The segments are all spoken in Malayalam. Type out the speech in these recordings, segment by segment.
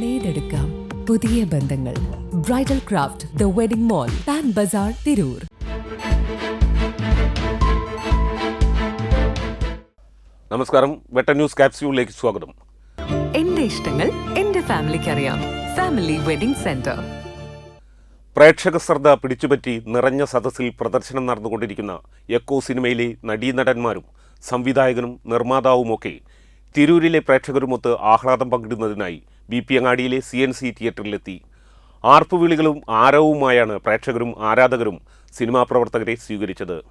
നേടെടുക്കാം പുതിയ ബന്ധങ്ങൾ. Bridal craft the wedding mall Pan Bazar Tirur നമസ്കാരം. വെട്ട ന്യൂസ് ക്യാപ്സ്യൂളിലേക്ക് സ്വാഗതം. എന്റെ ഇഷ്ടങ്ങൾ എന്റെ ഫാമിലിക്ക് അറിയാം ഫാമിലി വെഡിംഗ് സെന്റർ പ്രേക്ഷക ശ്രദ്ധ പിടിച്ചുപറ്റി നിറഞ്ഞ സദസ്സിൽ പ്രദർശനം നടന്നുകൊണ്ടിരിക്കുന്ന എക്കോ സിനിമയിലെ നടീനടന്മാരും സംവിധായകനും നിർമ്മാതാവുമൊക്കെ തിരൂരിലെ പ്രേക്ഷകരുമൊത്ത് ആഹ്ലാദം പങ്കിടുന്നതിനായി ബി പി അങ്ങാടിയിലെ സി എൻ സി തിയേറ്ററിലെത്തി. ആർപ്പുവിളികളും ആരവുമായാണ് പ്രേക്ഷകരും ആരാധകരും സിനിമാ പ്രവർത്തകരെ സ്വീകരിച്ചത്.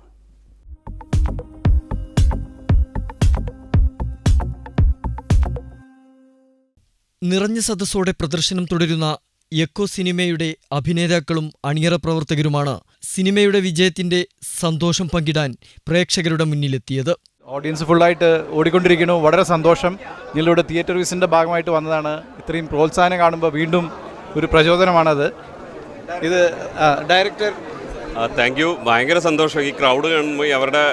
നിറഞ്ഞ സദസ്സോടെ പ്രദർശനം തുടരുന്ന എക്കോ സിനിമയുടെ അഭിനേതാക്കളും അണിയറ പ്രവർത്തകരുമാണ് സിനിമയുടെ വിജയത്തിന്റെ സന്തോഷം പങ്കിടാൻ പ്രേക്ഷകരുടെ മുന്നിലെത്തിയത്. ഓഡിയൻസ് ഫുള്ളായിട്ട് ഓടിക്കൊണ്ടിരിക്കുന്നു. വളരെ സന്തോഷം. നിങ്ങളുടെ തിയേറ്റർ വിസിന്റെ ഭാഗമായിട്ട് വന്നതാണ്. ഇത്രയും പ്രോത്സാഹനം കാണുമ്പോൾ വീണ്ടും ഒരു പ്രചോദനമാണത്. ഇത് ഡയറക്ടർ താങ്ക് യു ഭയങ്കര സന്തോഷം. ഈ ക്രൗഡ് കാണുമ്പോൾ അവരുടെ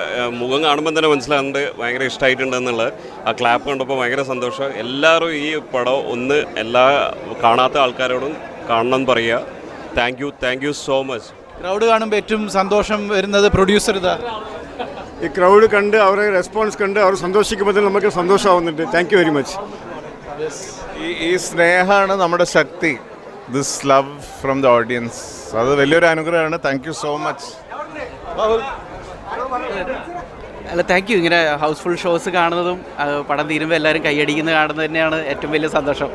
മുഖം കാണുമ്പോൾ തന്നെ മനസ്സിലാകുന്നുണ്ട് ഭയങ്കര ഇഷ്ടമായിട്ടുണ്ടെന്നുള്ളത് ആ ക്ലാപ്പ് കണ്ടപ്പോൾ ഭയങ്കര സന്തോഷം. എല്ലാവരും ഈ പടം ഒന്ന് എല്ലാ കാണാത്ത ആൾക്കാരോടും കാണണം എന്ന് പറയുക. Thank you thank you so much crowd കാണുമ്പോൾ ഏറ്റവും സന്തോഷം വരുന്നത് പ്രൊഡ്യൂസർ ഇതാ. ഈ ക്രൗഡ് കണ്ട് അവരെ റെസ്പോൺസ് കണ്ട് അവർ സന്തോഷിക്കുമ്പോൾ തന്നെ നമുക്ക് സന്തോഷമാവുന്നുണ്ട്. താങ്ക് യു വെരി മച്ച് ഈ ഈ സ്നേഹമാണ് നമ്മുടെ ശക്തി. This love from the audience അത് വലിയൊരു അനുഗ്രഹമാണ്. താങ്ക് യു സോ മച്ച് അല്ല താങ്ക് യു ഇങ്ങനെ ഹൗസ്ഫുൾ ഷോസ് കാണുന്നതും പടം തീരുമ്പോൾ എല്ലാവരും കൈയടിക്കുന്ന കാണുന്നത് തന്നെയാണ് ഏറ്റവും വലിയ സന്തോഷം.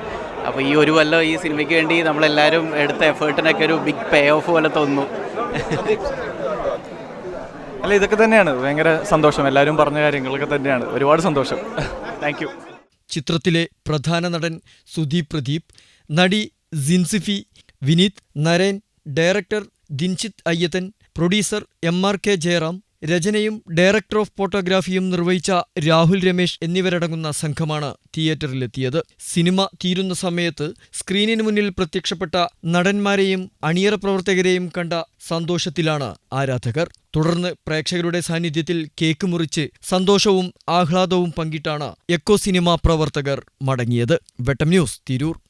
അപ്പോൾ ഈ ഒരു കൊല്ലം ഈ സിനിമയ്ക്ക് വേണ്ടി നമ്മളെല്ലാവരും എടുത്ത എഫേർട്ടിനൊക്കെ ഒരു ബിഗ് പേ ഓഫ് പോലെ തോന്നുന്നു. അല്ല ഇതൊക്കെ തന്നെയാണ്. ഭയങ്കര സന്തോഷം. എല്ലാവരും പറഞ്ഞ കാര്യങ്ങളൊക്കെ തന്നെയാണ്. ഒരുപാട് സന്തോഷം. താങ്ക് യു ചിത്രത്തിലെ പ്രധാന നടൻ സുദീപ് പ്രദീപ് നടി Jinsifi Vineeth Naren director Dinjith Ayyathan producer M R K Jayaram രചനയും ഡയറക്ടർ ഓഫ് ഫോട്ടോഗ്രാഫിയും നിർവഹിച്ച രാഹുൽ രമേശ് എന്നിവരടങ്ങുന്ന സംഘമാണ് തിയേറ്ററിലെത്തിയത്. സിനിമ തീരുന്ന സമയത്ത് സ്ക്രീനിന് മുന്നിൽ പ്രത്യക്ഷപ്പെട്ട നടന്മാരെയും അണിയറ പ്രവർത്തകരെയും കണ്ട സന്തോഷത്തിലാണ് ആരാധകർ. തുടർന്ന് പ്രേക്ഷകരുടെ സാന്നിധ്യത്തിൽ കേക്ക് മുറിച്ച് സന്തോഷവും ആഹ്ലാദവും പങ്കിട്ടാണ് എക്കോ സിനിമ പ്രവർത്തകർ മടങ്ങിയത്. വെട്ടം ന്യൂസ് തിരൂർ.